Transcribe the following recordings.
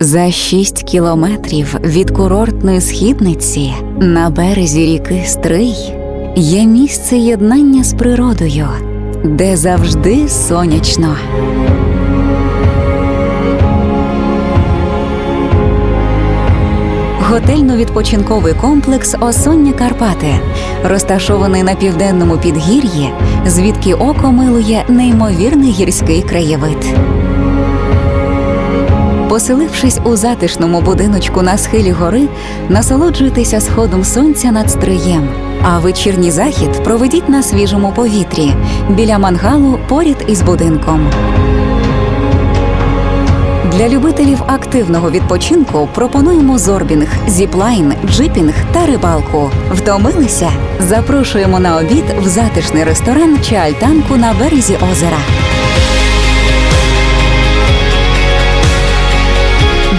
За шість кілометрів від курортної східниці на березі ріки Стрий є місце єднання з природою, де завжди сонячно. Готельно-відпочинковий комплекс Осоння Карпати розташований на південному підгір'ї, звідки око милує неймовірний гірський краєвид. Поселившись у затишному будиночку на схилі гори, насолоджуйтеся сходом сонця над стриєм. А вечірній захід проведіть на свіжому повітрі біля мангалу поряд із будинком. Для любителів активного відпочинку пропонуємо зорбінг, зіплайн, джипінг та рибалку. Втомилися? Запрошуємо на обід в затишний ресторан чи альтанку на березі озера.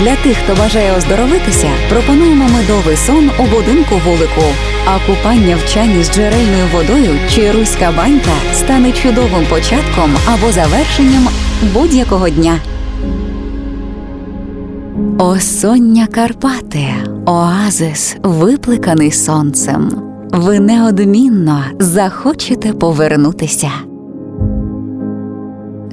Для тих, хто бажає оздоровитися, пропонуємо медовий сон у будинку вулику. А купання в чані з джерельною водою чи руська банька стане чудовим початком або завершенням будь-якого дня. Осоння Карпати, оазис, викликаний сонцем. Ви неодмінно захочете повернутися.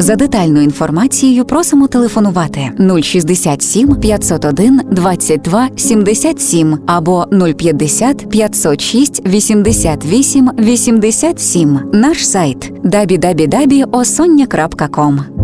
За детальною інформацією просимо телефонувати 067 501 22 77 або 050 506 88 87. Наш сайт www.osonня.com